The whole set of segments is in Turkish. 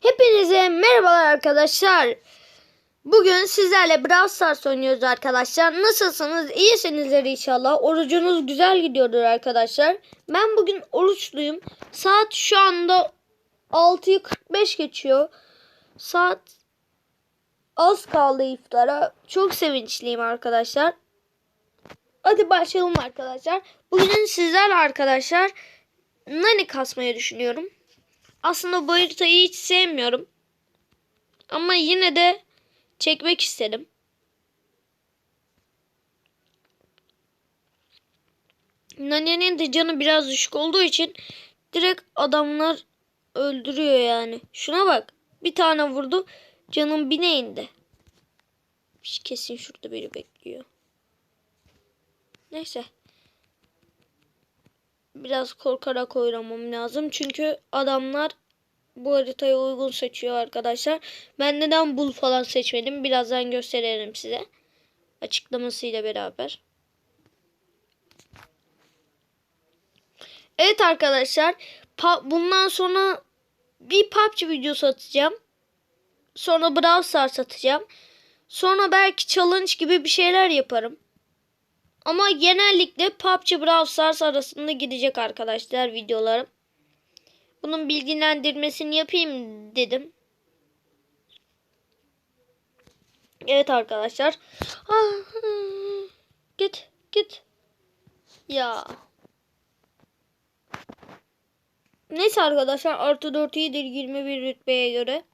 Hepinize merhabalar arkadaşlar. Bugün sizlerle Brawl Stars oynuyoruz arkadaşlar. Nasılsınız? İyisinizdir inşallah. Orucunuz güzel gidiyordur arkadaşlar. Ben bugün oruçluyum. Saat şu anda 6'yı 45 geçiyor. Saat az kaldı iftara. Çok sevinçliyim arkadaşlar. Hadi başlayalım arkadaşlar. Bugün sizlerle arkadaşlar Nani kasmayı düşünüyorum. Aslında bu hiç sevmiyorum. Ama yine de çekmek istedim. Nani'nin de canı biraz düşük olduğu için direkt adamlar öldürüyor yani. Şuna bak. Bir tane vurdu. Canın bine indi. Kesin şurada biri bekliyor. Neyse. Biraz korkarak oynamam lazım. Çünkü adamlar bu haritaya uygun seçiyor arkadaşlar. Ben neden bul falan seçmedim. Birazdan gösteririm size. Açıklamasıyla beraber. Evet arkadaşlar. Bundan sonra bir PUBG videosu atacağım. Sonra Brawl Stars atacağım. Sonra belki challenge gibi bir şeyler yaparım. Ama genellikle PUBG Brawl Stars arasında gidecek arkadaşlar videolarım. Bunun bilgilendirmesini yapayım dedim. Evet arkadaşlar. Ah, git git. Ya. Neyse arkadaşlar artı 4 iyidir 21 rütbeye göre.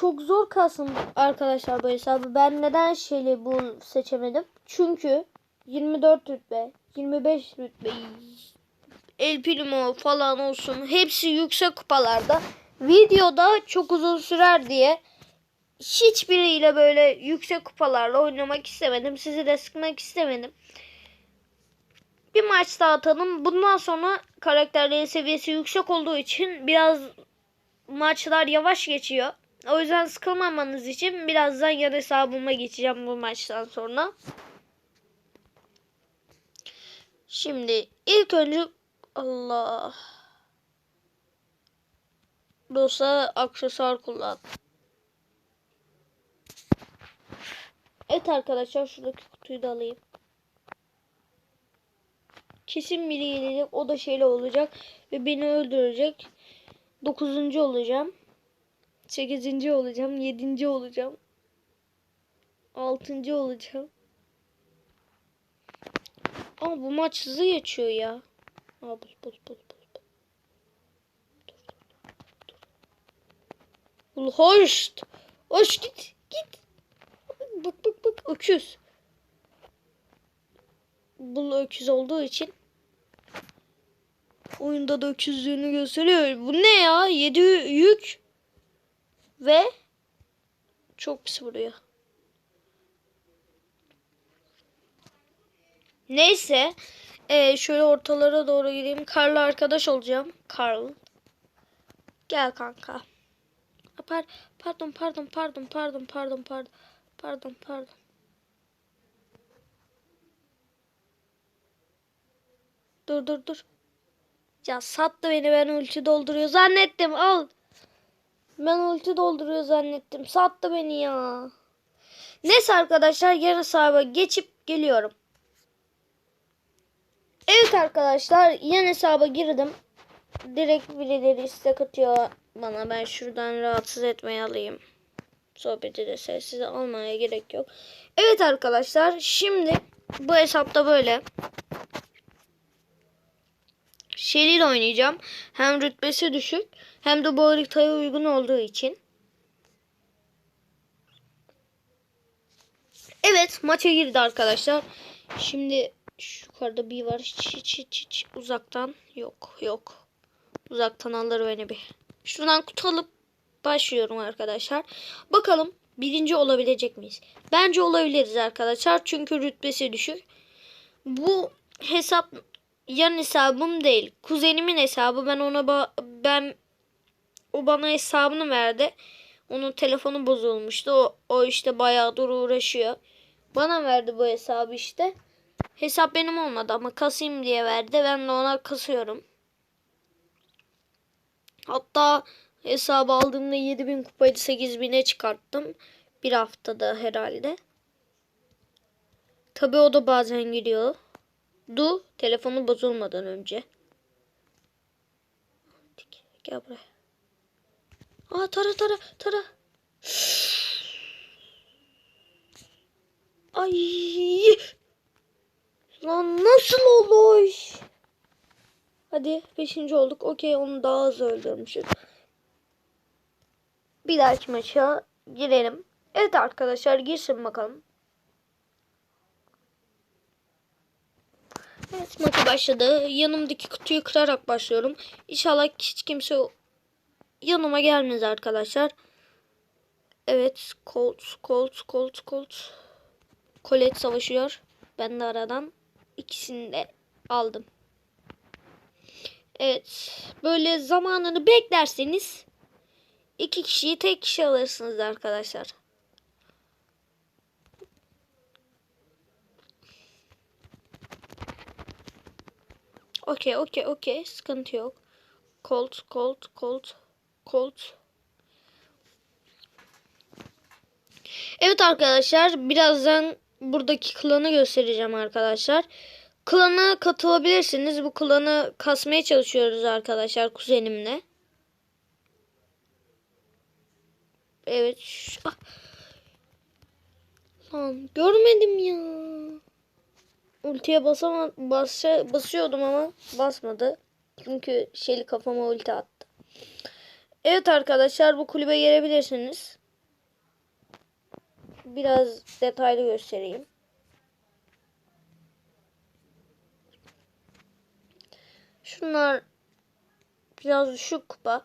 Çok zor kalsın arkadaşlar bu hesabı. Ben neden şeyle bu seçemedim? Çünkü 24 rütbe, 25 rütbe, El Primo falan olsun hepsi yüksek kupalarda. Videoda çok uzun sürer diye hiçbiriyle böyle yüksek kupalarla oynamak istemedim. Sizi de sıkmak istemedim. Bir maç daha atalım. Bundan sonra karakterlerin seviyesi yüksek olduğu için biraz maçlar yavaş geçiyor. O yüzden sıkılmamanız için birazdan yan hesabıma geçeceğim bu maçtan sonra. Şimdi ilk önce Allah Dosa aksesuar kullan. Evet arkadaşlar şuradaki kutuyu da alayım. Kesin biri gelecek. O da şeyle olacak. Ve beni öldürecek. Dokuzuncu olacağım. 8. olacağım, 7. olacağım. 6. olacağım. Ama bu maç hızlı geçiyor ya. Aa bul bul bul bul. Dur hoş. Hoş git git. Bak bak bak öküz. Bul öküz olduğu için oyunda da öküzlüğünü gösteriyor. Bu ne ya? 7 yük ve çok pis vuruyor. Neyse. Ee, şöyle ortalara doğru gideyim. Karl'la arkadaş olacağım. Karl. Gel kanka. Par pardon pardon pardon pardon pardon pardon pardon pardon. Dur dur dur. Ya sattı beni ben ulti dolduruyor zannettim al. Ben ulti dolduruyor zannettim. Sattı beni ya. Neyse arkadaşlar yarı sahaba geçip geliyorum. Evet arkadaşlar yan hesaba girdim. Direkt birileri istek atıyor bana. Ben şuradan rahatsız etmeyi alayım. Sohbeti de sessiz almaya gerek yok. Evet arkadaşlar şimdi bu hesapta böyle. Şeril oynayacağım. Hem rütbesi düşük hem de bu haritaya uygun olduğu için. Evet maça girdi arkadaşlar. Şimdi şu yukarıda bir var. Hiç, hiç, hiç. Uzaktan yok yok. Uzaktan alır beni bir. Şuradan kutu alıp başlıyorum arkadaşlar. Bakalım birinci olabilecek miyiz? Bence olabiliriz arkadaşlar. Çünkü rütbesi düşük. Bu hesap yan hesabım değil. Kuzenimin hesabı. Ben ona ben o bana hesabını verdi. Onun telefonu bozulmuştu. O, o işte bayağıdır uğraşıyor. Bana verdi bu hesabı işte. Hesap benim olmadı ama kasayım diye verdi. Ben de ona kasıyorum. Hatta hesabı aldığımda 7000 kupaydı 8000'e çıkarttım. Bir haftada herhalde. Tabi o da bazen giriyor. Du telefonu bozulmadan önce. Gel buraya. Aa tara tara tara. Ay. Lan nasıl olur? Hadi 5. olduk. Okey onu daha hızlı öldürmüşüz. Bir dahaki maça girelim. Evet arkadaşlar girsin bakalım. Evet maçı başladı. Yanımdaki kutuyu kırarak başlıyorum. İnşallah hiç kimse yanıma gelmez arkadaşlar. Evet Colt, Colt, Colt, Colt. Colette savaşıyor. Ben de aradan ikisini de aldım. Evet. Böyle zamanını beklerseniz iki kişiyi tek kişi alırsınız arkadaşlar. Okey, okey, okey. Sıkıntı yok. Colt, Colt, Colt, Colt. Evet arkadaşlar, birazdan buradaki klanı göstereceğim arkadaşlar. Klana katılabilirsiniz. Bu klanı kasmaya çalışıyoruz arkadaşlar kuzenimle. Evet. Ah. Lan görmedim ya. Ultiye basama basa, basıyordum ama basmadı. Çünkü şeyli kafama ulti attı. Evet arkadaşlar bu kulübe gelebilirsiniz. Biraz detaylı göstereyim. Şunlar biraz düşük kupa.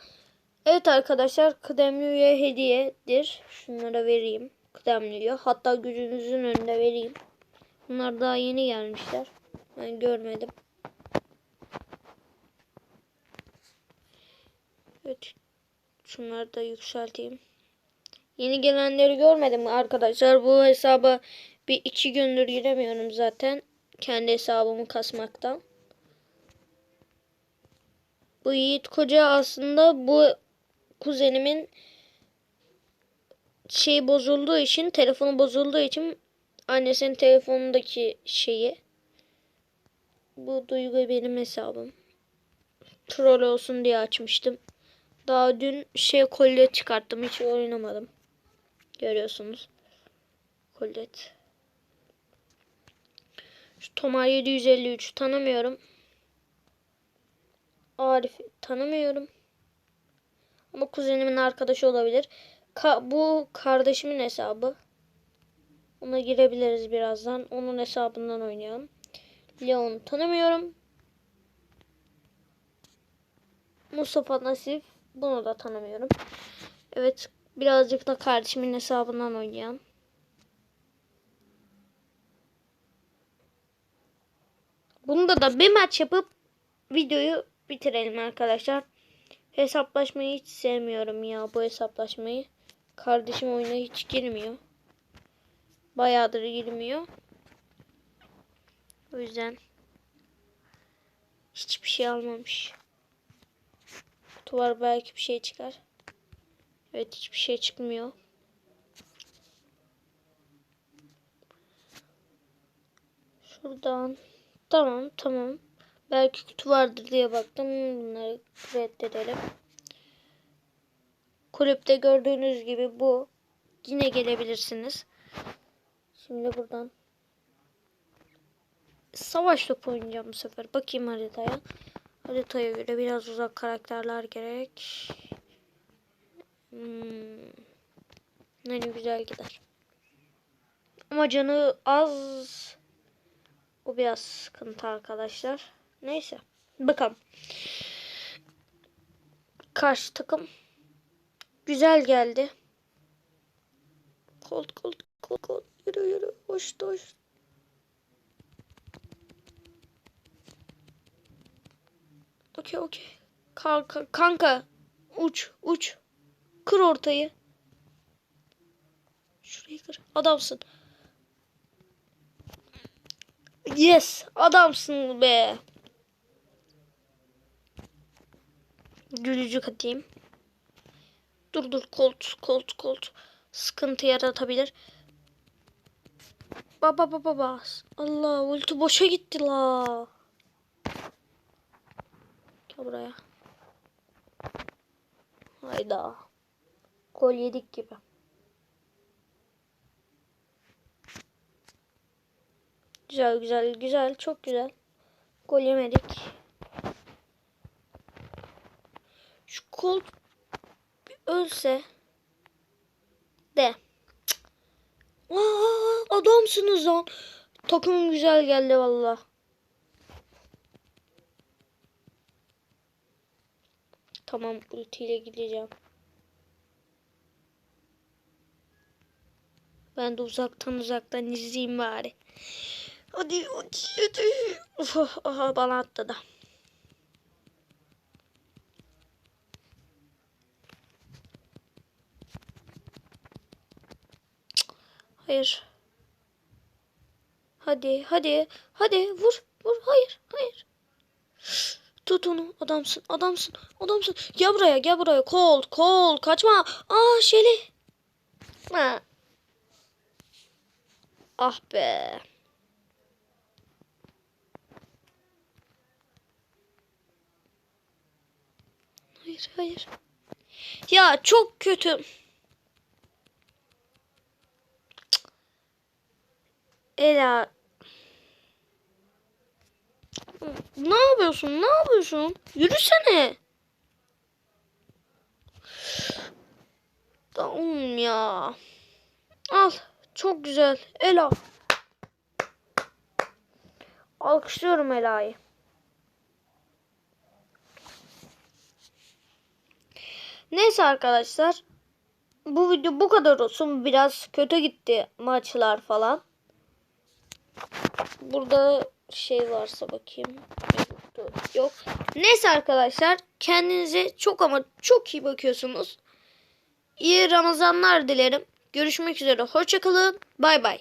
Evet arkadaşlar kıdemliye hediyedir. Şunlara vereyim. Kıdemliye. Hatta gücünüzün önünde vereyim. Bunlar daha yeni gelmişler. Ben görmedim. Evet. Şunları da yükselteyim. Yeni gelenleri görmedim arkadaşlar. Bu hesaba bir iki gündür giremiyorum zaten. Kendi hesabımı kasmaktan. Bu Yiğit Koca aslında bu kuzenimin şey bozulduğu için, telefonu bozulduğu için annesinin telefonundaki şeyi bu Duygu benim hesabım. Troll olsun diye açmıştım. Daha dün şey kolye çıkarttım. Hiç oynamadım. Görüyorsunuz. Kollet. Şu Tomar 753 tanımıyorum. Arif tanımıyorum. Ama kuzenimin arkadaşı olabilir. Ka bu kardeşimin hesabı. Ona girebiliriz birazdan. Onun hesabından oynayalım. Leon tanımıyorum. Mustafa Nasif. Bunu da tanımıyorum. Evet. Birazcık da kardeşimin hesabından oynayalım. Bunda da bir maç yapıp videoyu bitirelim arkadaşlar. Hesaplaşmayı hiç sevmiyorum ya bu hesaplaşmayı. Kardeşim oyuna hiç girmiyor. Bayağıdır girmiyor. O yüzden hiçbir şey almamış. Kutu var belki bir şey çıkar. Evet hiçbir şey çıkmıyor. Şuradan. Tamam tamam. Belki kutu vardır diye baktım. Bunları reddedelim. Kulüpte gördüğünüz gibi bu. Yine gelebilirsiniz. Şimdi buradan savaş topu oynayacağım bu sefer. Bakayım haritaya. Haritaya göre biraz uzak karakterler gerek. Hmm. Ne güzel gider. Ama canı az. O biraz sıkıntı arkadaşlar. Neyse. Bakalım. Karşı takım güzel geldi. Kolt kolt kolt kolt. Yürü yürü. Hoş hoş. Okey okey. Kanka, kanka. Uç uç. Kır ortayı. Şurayı kır. Adamsın. Yes. Adamsın be. Gülücük atayım. Dur dur kolt kolt kolt. Sıkıntı yaratabilir. Baba baba bas. Allah ulti boşa gitti la. Gel buraya. Hayda. Gol yedik gibi. Güzel güzel güzel çok güzel. Gol yemedik. Şu kol ölse de. Aa, adamsınız lan. Takımım güzel geldi valla. Tamam ultiyle gideceğim. Ben de uzaktan uzaktan izleyeyim bari. Hadi hadi hadi. Uf, aha, bana attı Hayır. Hadi hadi hadi vur vur hayır hayır. Tut onu adamsın adamsın adamsın. Gel buraya gel buraya kol kol kaçma. Aa Şeli. Ha. Ah be. Hayır hayır. Ya çok kötü. Ela. Ne yapıyorsun? Ne yapıyorsun? Yürüsene. Tamam ya. Al. Çok güzel. Ela. Alkışlıyorum Ela'yı. Neyse arkadaşlar. Bu video bu kadar olsun. Biraz kötü gitti maçlar falan. Burada şey varsa bakayım. Yok. Neyse arkadaşlar. Kendinize çok ama çok iyi bakıyorsunuz. İyi Ramazanlar dilerim. Görüşmek üzere. Hoşçakalın. Bay bay.